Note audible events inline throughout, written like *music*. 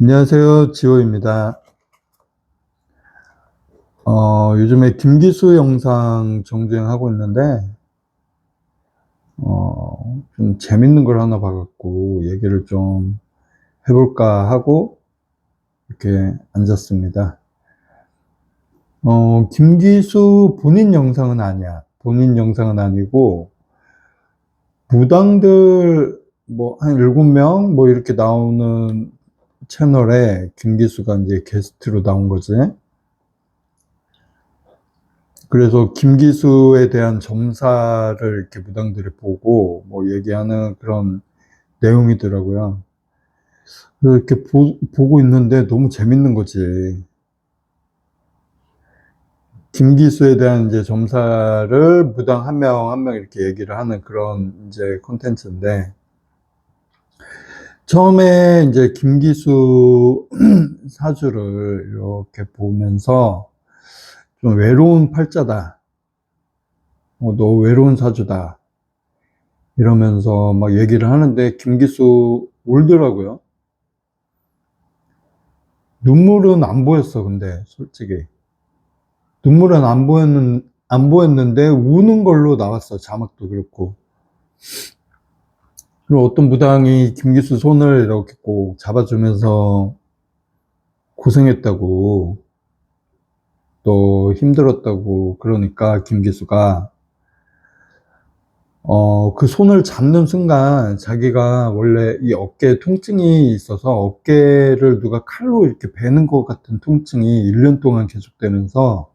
안녕하세요. 지호입니다. 어, 요즘에 김기수 영상 정주행하고 있는데, 어, 좀 재밌는 걸 하나 봐갖고 얘기를 좀 해볼까 하고 이렇게 앉았습니다. 어, 김기수 본인 영상은 아니야. 본인 영상은 아니고, 무당들 뭐 한 7명 뭐 이렇게 나오는 채널에 김기수가 이제 게스트로 나온 거지. 그래서 김기수에 대한 점사를 이렇게 무당들이 보고 뭐 얘기하는 그런 내용이더라고요. 이렇게 보, 보고 있는데 너무 재밌는 거지. 김기수에 대한 이제 점사를 무당 한 명 한명 이렇게 얘기를 하는 그런 이제 콘텐츠인데, 처음에 이제 김기수 *clears throat* 사주를 이렇게 보면서 좀 외로운 팔자다. 어, 너 외로운 사주다. 이러면서 막 얘기를 하는데 김기수 울더라고요. 눈물은 안 보였어, 근데 솔직히. 눈물은 안 보였는, 안 보였는데 우는 걸로 나왔어. 자막도 그렇고. 그리고 어떤 무당이 김기수 손을 이렇게 꼭 잡아주면서 고생했다고, 또 힘들었다고 그러니까 김기수가, 어, 그 손을 잡는 순간 자기가 원래 이 어깨에 통증이 있어서 어깨를 누가 칼로 이렇게 베는 것 같은 통증이 1년 동안 계속되면서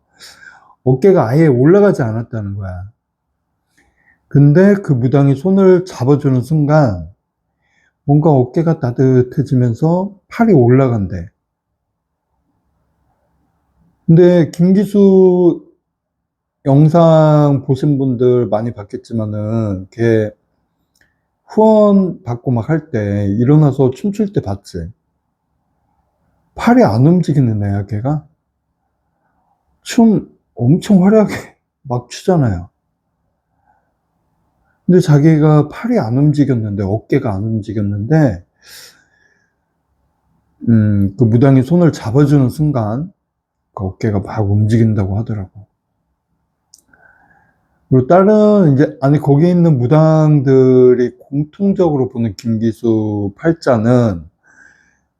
어깨가 아예 올라가지 않았다는 거야. 근데 그 무당이 손을 잡아주는 순간 뭔가 어깨가 따뜻해지면서 팔이 올라간대. 근데 김기수 영상 보신 분들 많이 봤겠지만은 걔 후원 받고 막 할 때 일어나서 춤출 때 봤지? 팔이 안 움직이는 애야 걔가? 춤 엄청 화려하게 *laughs* 막 추잖아요. 근데 자기가 팔이 안 움직였는데, 어깨가 안 움직였는데, 음, 그 무당이 손을 잡아주는 순간, 그 어깨가 막 움직인다고 하더라고. 그리고 다른, 이제, 아니, 거기 있는 무당들이 공통적으로 보는 김기수 팔자는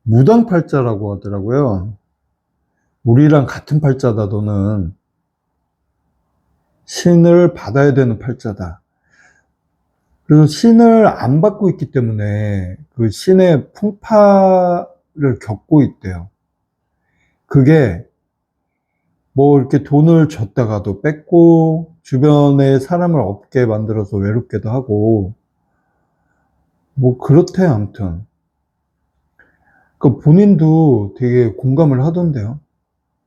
무당 팔자라고 하더라고요. 우리랑 같은 팔자다, 너는. 신을 받아야 되는 팔자다. 그래서 신을 안 받고 있기 때문에 그 신의 풍파를 겪고 있대요. 그게 뭐 이렇게 돈을 줬다가도 뺏고 주변에 사람을 없게 만들어서 외롭게도 하고 뭐 그렇대 아무튼. 그 본인도 되게 공감을 하던데요.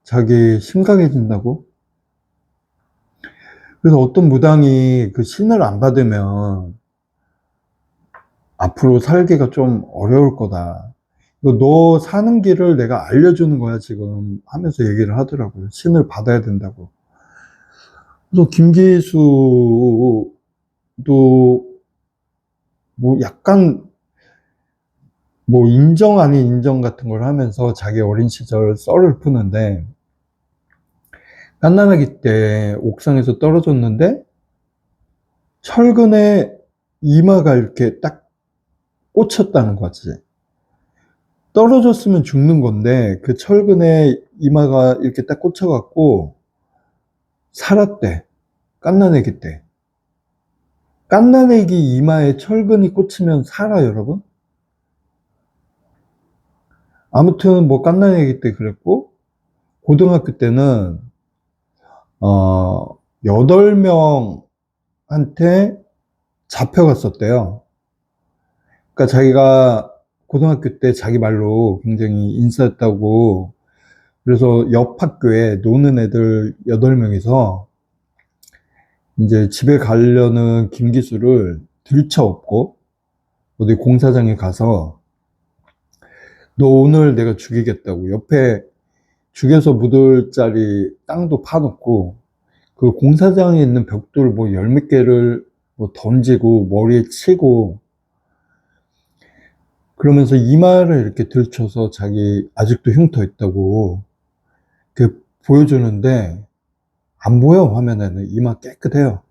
자기 심각해진다고. 그래서 어떤 무당이 그 신을 안 받으면 앞으로 살기가 좀 어려울 거다. 너 사는 길을 내가 알려주는 거야, 지금 하면서 얘기를 하더라고요. 신을 받아야 된다고. 그래서 김기수도 뭐 약간 뭐 인정 아닌 인정 같은 걸 하면서 자기 어린 시절 썰을 푸는데 깐난아기 때 옥상에서 떨어졌는데 철근에 이마가 이렇게 딱 꽂혔다는 거지. 떨어졌으면 죽는 건데 그 철근에 이마가 이렇게 딱 꽂혀갖고 살았대. 깐난애기 때. 깐난애기 이마에 철근이 꽂히면 살아 여러분? 아무튼 뭐 깐난애기 때 그랬고 고등학교 때는 어 8명한테 잡혀갔었대요. 그러니까 자기가 고등학교 때 자기 말로 굉장히 인싸였다고 그래서 옆 학교에 노는 애들 8명이서 이제 집에 가려는 김기수를 들쳐업고 어디 공사장에 가서 너 오늘 내가 죽이겠다고 옆에 죽여서 묻을 자리 땅도 파놓고 그 공사장에 있는 벽돌 뭐 열 몇 개를 뭐 던지고 머리에 치고 그러면서 이마를 이렇게 들쳐서 자기 아직도 흉터 있다고 이렇게 보여주는데 안 보여 화면에는 이마 깨끗해요.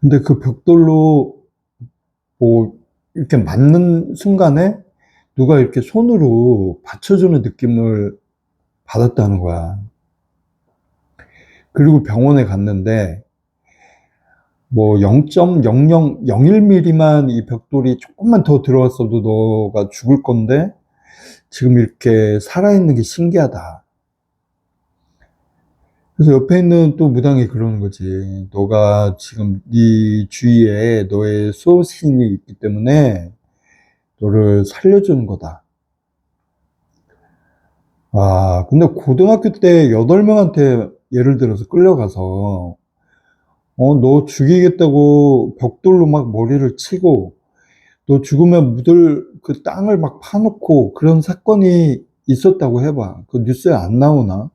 근데 그 벽돌로 뭐 이렇게 맞는 순간에 누가 이렇게 손으로 받쳐주는 느낌을 받았다는 거야. 그리고 병원에 갔는데 뭐 0.0001mm만 이 벽돌이 조금만 더 들어왔어도 너가 죽을 건데 지금 이렇게 살아있는 게 신기하다. 그래서 옆에 있는 또 무당이 그러는 거지. 너가 지금 네 주위에 너의 소신이 있기 때문에 너를 살려주는 거다. 아, 근데 고등학교 때 8명한테 예를 들어서 끌려가서 어, 너 죽이겠다고 벽돌로 막 머리를 치고 너 죽으면 묻을 그 땅을 막 파놓고 그런 사건이 있었다고 해봐. 그 뉴스에 안 나오나?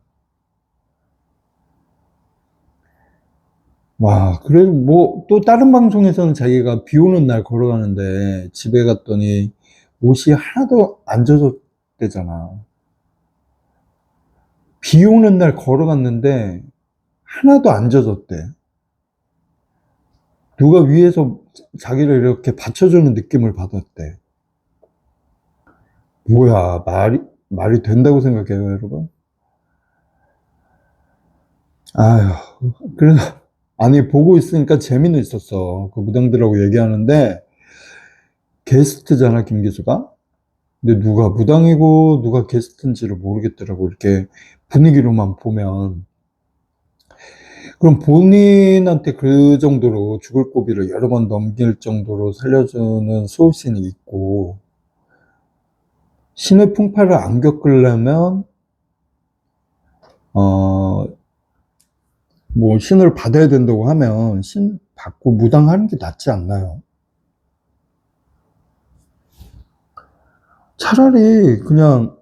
와, 그래도 뭐, 또 다른 방송에서는 자기가 비 오는 날 걸어가는데 집에 갔더니 옷이 하나도 안 젖었대잖아. 비 오는 날 걸어갔는데 하나도 안 젖었대. 누가 위에서 자기를 이렇게 받쳐주는 느낌을 받았대. 뭐야, 말이, 말이 된다고 생각해요, 여러분? 아휴, 그래서, 아니, 보고 있으니까 재미는 있었어. 그 무당들하고 얘기하는데, 게스트잖아, 김기수가? 근데 누가 무당이고 누가 게스트인지를 모르겠더라고. 이렇게 분위기로만 보면. 그럼 본인한테 그 정도로 죽을 고비를 여러 번 넘길 정도로 살려주는 수호신이 있고, 신의 풍파를 안 겪으려면, 어, 뭐, 신을 받아야 된다고 하면, 신 받고 무당하는 게 낫지 않나요? 차라리 그냥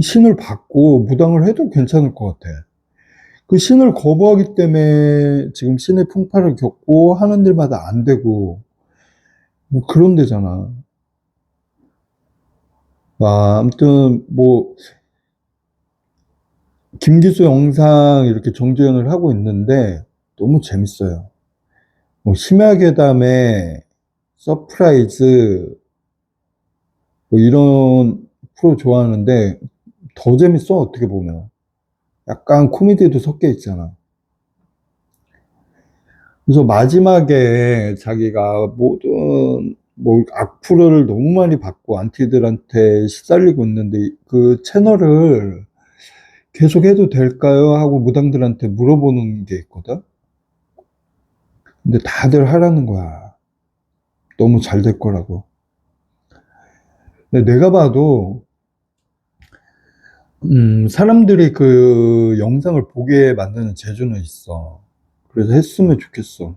신을 받고 무당을 해도 괜찮을 것 같아. 그 신을 거부하기 때문에 지금 신의 풍파를 겪고 하는 일마다 안 되고, 뭐 그런 데잖아. 아, 아무튼, 뭐, 김기수 영상 이렇게 정주행을 하고 있는데 너무 재밌어요. 뭐, 심야괴담에 서프라이즈, 뭐 이런 프로 좋아하는데 더 재밌어, 어떻게 보면. 약간 코미디도 섞여 있잖아. 그래서 마지막에 자기가 모든 뭐 악플을 너무 많이 받고 안티들한테 시달리고 있는데 그 채널을 계속 해도 될까요? 하고 무당들한테 물어보는 게 있거든. 근데 다들 하라는 거야. 너무 잘 될 거라고. 내가 봐도 음, 사람들이 그 영상을 보게 만드는 재주는 있어. 그래서 했으면 좋겠어.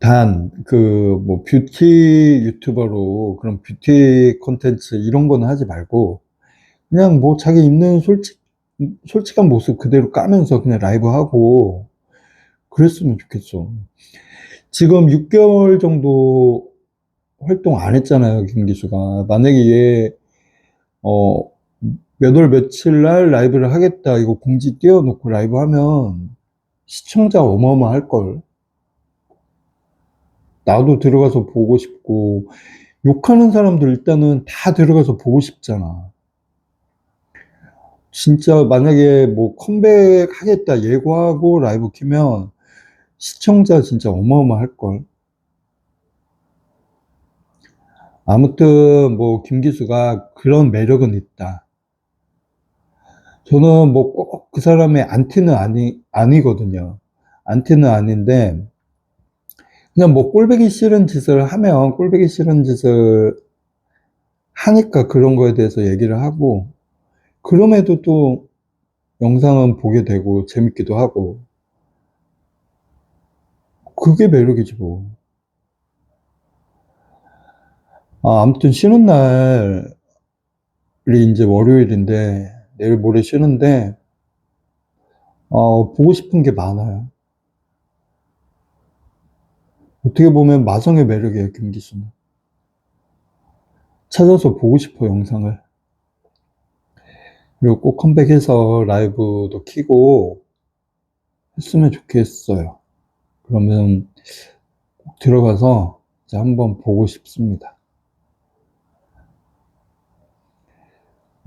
단, 그, 뭐, 뷰티 유튜버로 그런 뷰티 콘텐츠 이런 거는 하지 말고, 그냥 뭐 자기 있는 솔직, 솔직한 모습 그대로 까면서 그냥 라이브 하고, 그랬으면 좋겠어. 지금 6개월 정도 활동 안 했잖아요, 김기수가. 만약에 얘, 어, 몇월 며칠 날 라이브를 하겠다, 이거 공지 띄워놓고 라이브 하면 시청자 어마어마할 걸. 나도 들어가서 보고 싶고, 욕하는 사람들 일단은 다 들어가서 보고 싶잖아. 진짜 만약에 뭐 컴백 하겠다 예고하고 라이브 키면 시청자 진짜 어마어마할 걸. 아무튼 뭐 김기수가 그런 매력은 있다. 저는 뭐 꼭 그 사람의 안티는 아니, 아니거든요. 안티는 아닌데, 그냥 뭐 꼴보기 싫은 짓을 하면 꼴보기 싫은 짓을 하니까 그런 거에 대해서 얘기를 하고, 그럼에도 또 영상은 보게 되고 재밌기도 하고, 그게 매력이지 뭐. 아, 아무튼 쉬는 날이 이제 월요일인데, 내일 모레 쉬는데, 어, 보고 싶은 게 많아요. 어떻게 보면 마성의 매력이에요, 김기수는. 찾아서 보고 싶어, 영상을. 그리고 꼭 컴백해서 라이브도 키고 했으면 좋겠어요. 그러면 꼭 들어가서 이제 한번 보고 싶습니다.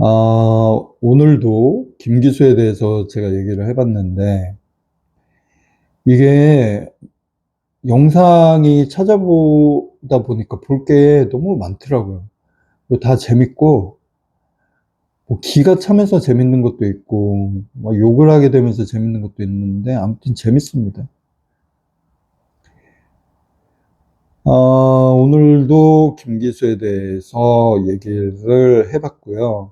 아, 오늘도 김기수에 대해서 제가 얘기를 해봤는데, 이게 영상이 찾아보다 보니까 볼 게 너무 많더라고요. 그리고 다 재밌고, 뭐 기가 차면서 재밌는 것도 있고, 막 욕을 하게 되면서 재밌는 것도 있는데, 아무튼 재밌습니다. 아, 오늘도 김기수에 대해서 얘기를 해봤고요.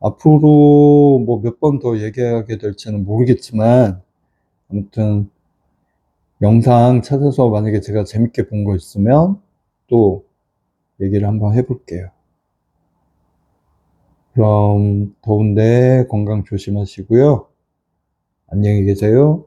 앞으로 뭐 몇 번 더 얘기하게 될지는 모르겠지만, 아무튼 영상 찾아서 만약에 제가 재밌게 본 거 있으면 또 얘기를 한번 해볼게요. 그럼 더운데 건강 조심하시고요. 안녕히 계세요.